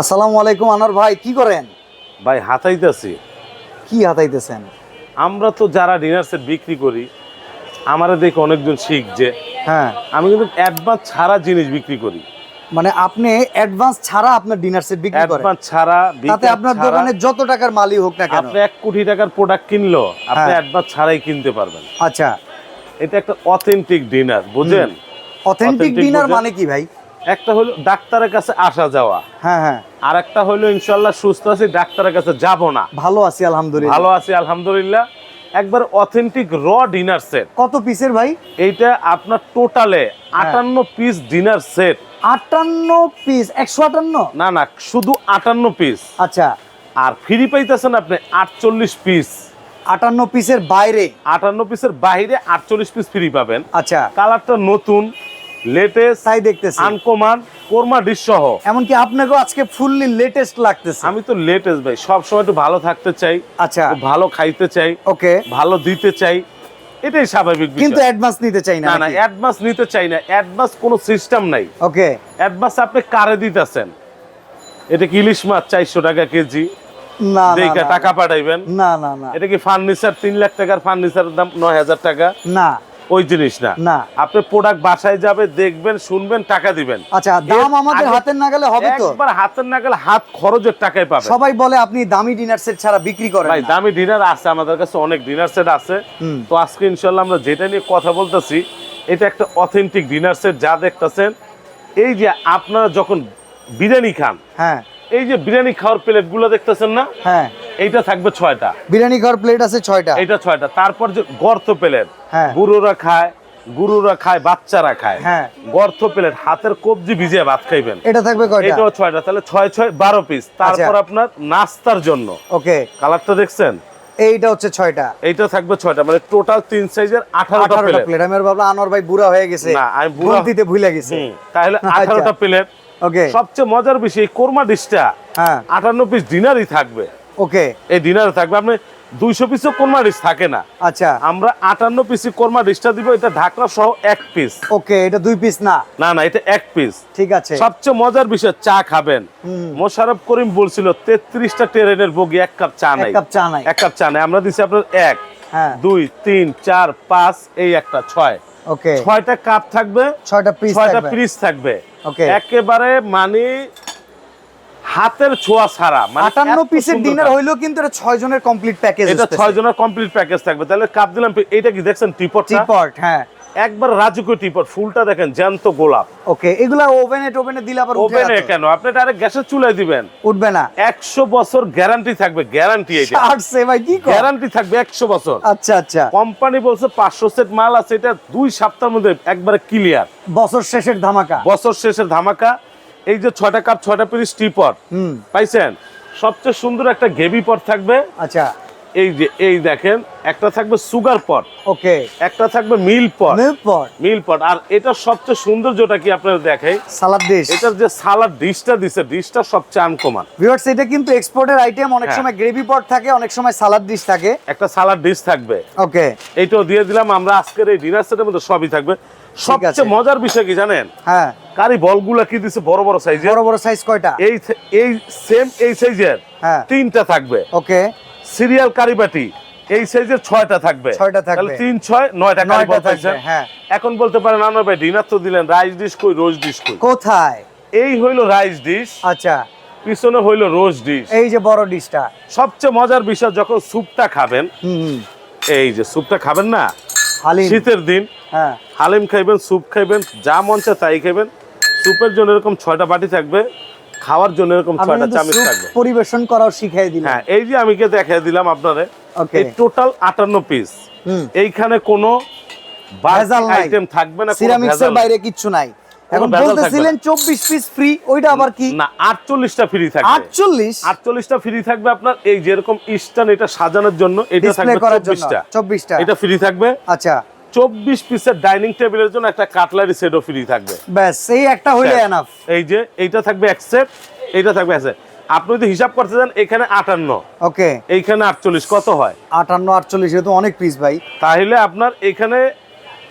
আসসালামু আলাইকুম আনোয়ার ভাই কি করেন? ভাই হাতাইতেছি। কি হাতাইতেছেন? আমরা তো যারা ডিনার সেট বিক্রি করি আমারা দেখে অনেকজন শিখছে হ্যাঁ। আমি কিন্তু অ্যাডভান্স ছাড়া জিনিস বিক্রি করি। মানে আপনি অ্যাডভান্স ছাড়া আপনার ডিনার সেট বিক্রি করেন। অ্যাডভান্স ছাড়া তাতে আপনার দোকানে যত টাকার মালই হোক না কেন। আপনি এক কোটি টাকার প্রোডাক্ট কিনলো আপনি। অ্যাডভান্স ছাড়াই কিনতে পারবেন। আচ্ছা। এটা একটা অথেন্টিক ডিনার বুঝেন? অথেন্টিক ডিনার মানে কি ভাই? একটা হলো ডাক্তারের কাছে আসা যাওয়া। হ্যাঁ হ্যাঁ। আর একটা হলো ইনশাল্লাহ সুস্থ আছি ডাক্তারের কাছে যাব না। ভালো আছি আলহামদুলিল্লাহ। ভালো আছি আলহামদুলিল্লাহ। একবার অথেন্টিক র ডিনার সেট কত পিসের ভাই? এইটা আপনার টোটালে আটান্ন পিস ডিনার সেট আটান্ন পিস একশো আটান্ন? না না শুধু আটান্ন পিস আচ্ছা। আর ফ্রি পাইতেছেন আপনি আটচল্লিশ পিস আটান্ন পিসের বাইরে? আটান্ন পিসের বাইরে আটচল্লিশ পিস ফ্রি পাবেন। আচ্ছা। কালারটা নতুন। লেটেস্ট তাই দেখতেছি। আনকমান কোরমা ডিশ সহ। এমনকি আপনাকেও আজকে ফুললি লেটেস্ট লাগতেছে। আমি তো লেটেস্ট ভাই সব সময় একটু ভালো থাকতে চাই আচ্ছা। ভালো খাইতে চাই ওকে। ভালো দিতে চাই এটাই স্বাভাবিক কিন্তু অ্যাডভান্স নিতে চাই না না অ্যাডভান্স নিতে চাই না অ্যাডভান্স কোনো সিস্টেম নাই। ওকে। অ্যাডভান্স আপনি কারে দিতেছেন? এটা কি ইলিশ মাছ চারশো টাকা কেজি? না না, টাকা পাঠাইবেন? না না না। এটা কি ফার্নিচার তিন লাখ টাকার ফার্নিচারের দাম নয় হাজার টাকা? না। ওই জিনিস না। না। আপনি প্রোডাক্ট বাসায় যাবে দেখবেন শুনবেন টাকা দিবেন। আচ্ছা দাম আমাদের হাতের নাগালে হবে তো? একবার হাতের নাগালে হাত খরচের টাকায় পাবেন। সবাই বলে আপনি দামি ডিনার সেট ছাড়া বিক্রি করেন ভাই দামি ডিনার আছে আমাদের কাছে অনেক ডিনার সেট আছে। তো আজকে ইনশাল্লাহ আমরা যেটা নিয়ে কথা বলতেছি এটা একটা অথেন্টিক ডিনার সেট যা দেখতেছেন। এই যে আপনারা যখন বিরিয়ানি খান হ্যাঁ। এই যে বিরিয়ানি খাওয়ার প্লেটগুলো দেখতেছেন না? হ্যাঁ। এইটা থাকবে ছয়টা। বিরিয়ানি ঘর প্লেট আছে ছয়টা। এটা ছয়টা। তারপর যে গর্ত প্লেট হ্যাঁ। বুড়োরা খায় গুরুরা খায় বাচ্চারা খায়। হ্যাঁ। গর্ত প্লেট হাতের কবজি ভিজিয়ে ভাত খাইবেন। এটা থাকবে কয়টা? এটাও ছয়টা। তাহলে ছয় ছয় বারো পিস তারপর আপনার নাস্তার জন্য। ওকে। কালারটা দেখছেন? এইটা হচ্ছে ছয়টা। এইটা থাকবে ছয়টা। মানে টোটাল তিন সাইজের আঠারোটা প্লেট আমি ভাবলাম আনোয়ার ভাই বুড়া হয়ে গেছে। না, আমি বুড়া- দিতে ভুলে গেছে। তাহলে আচ্ছা। আঠারোটা প্লেট ওকে। সবচেয়ে মজার বিষয় কোরমা ডিশটা হ্যাঁ। আটান্ন পিস ডিনারই থাকবে। ওকে। এই ডিনারে থাকবে। আপনি দুইশো পিসও কোরমা ডিশ থাকে না। আচ্ছা। আমরা আটান্ন পিসি কোরমা ডিশটা দিব এটা ঢাকনা সহ এক পিস ওকে এটা দুই পিস না? না না এটা এক পিস ঠিক আছে। সবচেয়ে মজার বিষয় চা খাবেন। মোশারফ করিম বলছিল তেত্রিশটা ট্রেনের বগি এক কাপ চা এক নাই কাপ চা নাই। এক কাপ চা নাই। আমরা দিছি আপনার এক হ্যাঁ। দুই তিন চার পাঁচ এই একটা ছয়। ওকে। ছয়টা কাপ থাকবে ছয়টা পিস ছয়টা পিস থাকবে। Okay. একেবারে মানে হাতের ছোঁয়া ছাড়া মানে আটান্ন এত পিসের ডিনার কাপ। হইলেও কিন্তু এটা ছয় জনের কমপ্লিট প্যাকেজ এটা ছয় জনের কমপ্লিট প্যাকেজ থাকবে। তাহলে কাপ দিলাম এইটা কি দেখছেন টিপটটা টিপট হ্যাঁ। একবার রাজকীয় টিপট ফুলটা দেখেন জ্যান্ত গোলাপ। ওকে এগুলা ওভেনে টোভেনে দিলে আবার ওভেনে কেন? আপনি ডাইরেক্ট গ্যাসের চুলায় দিবেন। উঠবে না। একশো বছর গ্যারান্টি থাকবে গ্যারান্টি এটা আসছে ভাই কি গ্যারান্টি থাকবে একশো বছর। আচ্ছা আচ্ছা। কোম্পানি বলছে পাঁচশো সেট মাল আছে এটা দুই সপ্তাহের মধ্যে একবারে ক্লিয়ার বছর শেষের ধামাকা। বছর শেষের ধামাকা এই যে ছয়টা কাপ ছয়টা পিস হুম। পাইছেন? সবচেয়ে সুন্দর একটা গেবি পট থাকবে। আচ্ছা। এই যে এই দেখেন একটা থাকবে সুগার পট ওকে। একটা থাকবে মিল পট মিল্ক পট মিল পট আর এটা সবচেয়ে সুন্দর যেটা কি আপনারা দেখাই সালাদ ডিশ এটার যে সালাদ ডিশটা দিছে ডিশটা সবচেয়ে আনকমান ভিউয়ার্স এটা কিন্তু এক্সপোর্টের আইটেম অনেক হ্যাঁ। সময় গ্রেভি পট থাকে অনেক সময় সালাদ ডিশ থাকে। একটা সালাদ ডিশ থাকবে। ওকে। এইটাও দিয়ে দিলাম আমরা আজকের এই ডিনার সেটের মধ্যে সবই থাকবে। সবচেয়ে মজার বিষয় কি জানেন? হ্যাঁ। কারি বলগুলা কি দিছে? বড় বড় সাইজের বড় বড় সাইজ কয়টা? এই এই সেম এই সাইজের হ্যাঁ। তিনটা থাকবে। ওকে। সিরিয়াল কারিবাটি এই সাইজের ছয়টা থাকবে। ছয়টা থাকবে। তাহলে তিন ছয় নয়টা কারি বল থাকবে হ্যাঁ। এখন বলতে পারেন না ভাই ডিনার তো দিলেন রাইস ডিশ কই রোজ ডিশ কই? কোথায়? এই হইল রাইস ডিশ আচ্ছা। পিছনে হইল রোজ ডিশ এই যে বড় ডিশটা সবচেয়ে মজার বিষয় যখন স্যুপটা খাবেন হুম এই যে স্যুপটা খাবেন না? শীতের দিন হ্যাঁ। হালিম খাইবেন স্যুপ খাইবেন যা মন চায় তাই খাইবেন। স্যুপের জন্য এরকম ছয়টা বাটি থাকবে খাওয়ার জন্য এরকম ছয়টা চামচ থাকবে। পরিবেশন করাও শিখাই দিলেন হ্যাঁ এই যে আমি কে দেখাই দিলাম আপনারে ওকে এই টোটাল আটান্ন পিস এইখানে কোনো ভেজাল। আইটেম থাকবে না সিরামিক্সের বাইরে কিচ্ছু নাই। এখন বলতেছিলেন চব্বিশ পিস ফ্রি ওইটা আবার কি? না আটচল্লিশটা ফ্রি থাকবে। আটচল্লিশ? আটচল্লিশটা ফ্রি থাকবে আপনার এই যেরকম স্টান এটা সাজানোর জন্য এটা থাকবে করার জন্য। চব্বিশটা। চব্বিশটা। এটা ফ্রি থাকবে। আচ্ছা। চব্বিশ পিসের ডাইনিং টেবিলের জন্য একটা কাটলারি সেটও ফ্রি থাকবে। ব্যাস এই একটা হইলে এনাফ এই যে এইটা থাকবে এক সেট এইটা থাকবে এক। আপনি যদি হিসাব করতে যান এখানে আটান্ন। ওকে। এইখানে আটচল্লিশ কত হয়? আটান্ন আটচল্লিশ তো অনেক পিস ভাই। তাহলে আপনার এখানে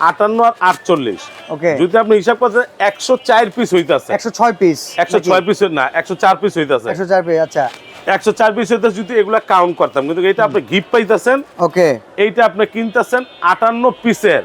আটান্ন আর আটচল্লিশ। ওকে। যদি আপনি হিসাব করতে একশো চার পিস হইতাছে। একশো ছয় পিস একশো ছয় পিস না একশো চার পিস হইতাছে। একশো চার পিস আচ্ছা। একশো চার পিস যদি এগুলা কাউন্ট করতাম। কিন্তু এটা আপনি গিফট পাইতেছেন। ওকে এইটা আপনি কিনতেছেন আটান্ন পিসের।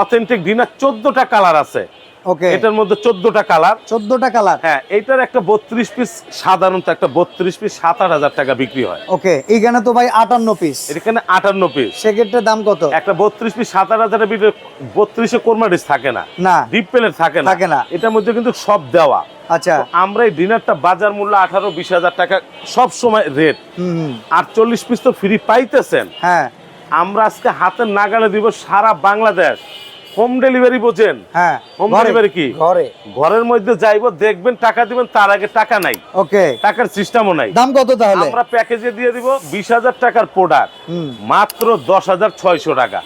অথেন্টিক ডিনার চোদ্দটা কালার আছে। ওকে এটার মধ্যে চোদ্দটা কালার চোদ্দটা কালার হ্যাঁ একটা বত্রিশ পিস সাধারণত একটা বত্রিশ পিস সাত আট হাজার টাকা বিক্রি হয়। ওকে এইখানে তো ভাই আটান্ন পিস। এখানে আটান্ন পিস। সেক্ষেত্রে দাম কত? একটা বত্রিশ পিস সাত আট হাজারের বত্রিশে কোরমা ডিস থাকে না। না। ডিপ প্লেট থাকে না। থাকে না। এটার মধ্যে কিন্তু সব দেওয়া। আচ্ছা। আমরা এই ডিনারটা বাজার মূল্য আঠারো বিশ হাজার টাকা সব সময় রেট আটচল্লিশ পিস তো ফ্রি পাইতেছেন। হ্যাঁ। আমরা আজকে হাতের নাগালে দিব সারা বাংলাদেশ। হোম ডেলিভারি বোঝেন? হ্যাঁ হোম ডেলিভারি কি? ঘরে। ঘরের মধ্যে যাইবো দেখবেন টাকা দিবেন তার আগে টাকা নাই। ওকে। টাকার সিস্টেমও নাই। দাম কত তাহলে? আমরা প্যাকেজে দিয়ে দিব বিশ হাজার টাকার প্রোডাক্ট মাত্র দশ হাজার ছয়শো টাকা।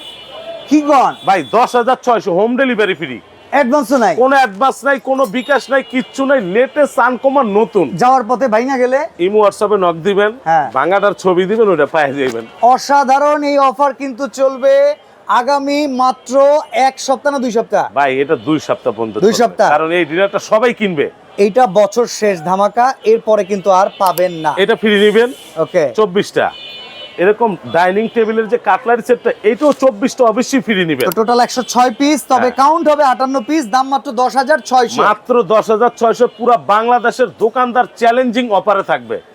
কি গন ভাই দশ হাজার ছয়শো হোম ডেলিভারি ফ্রি অ্যাডভান্সও নাই। কোনো অ্যাডভান্স নাই কোনো বিকাশ নাই কিচ্ছু নাই। লেটেস্ট আনকমন নতুন। যাওয়ার পথে ভাইনা গেলে ইমো হোয়াটসঅ্যাপে নক দিবেন হ্যাঁ। ছবি দিবেন ওটা পায়ে যাবেন অসাধারণ এই অফার কিন্তু চলবে আগামী মাত্র এক সপ্তাহ না দুই সপ্তাহ? ভাই এটা দুই সপ্তাহ পর্যন্ত দুই সপ্তাহ? কারণ এই ডিনারটা সবাই কিনবে। এইটা বছর শেষ ধামাকা এরপরে কিন্তু আর পাবেন না। এটা ফ্রি নিবেন। ওকে চব্বিশটা। এরকম ডাইনিং টেবিলের যে কাটলারি সেটটা এটাও চব্বিশটা অবশ্যই ফ্রি নিবে তো টোটাল একশো ছয় পিস তবে হ্যাঁ। কাউন্ট হবে আটান্ন পিস দাম মাত্র দশ হাজার ছয়শো। মাত্র দশ হাজার ছয়শো পুরো বাংলাদেশের দোকানদার চ্যালেঞ্জিং অফারে থাকবে।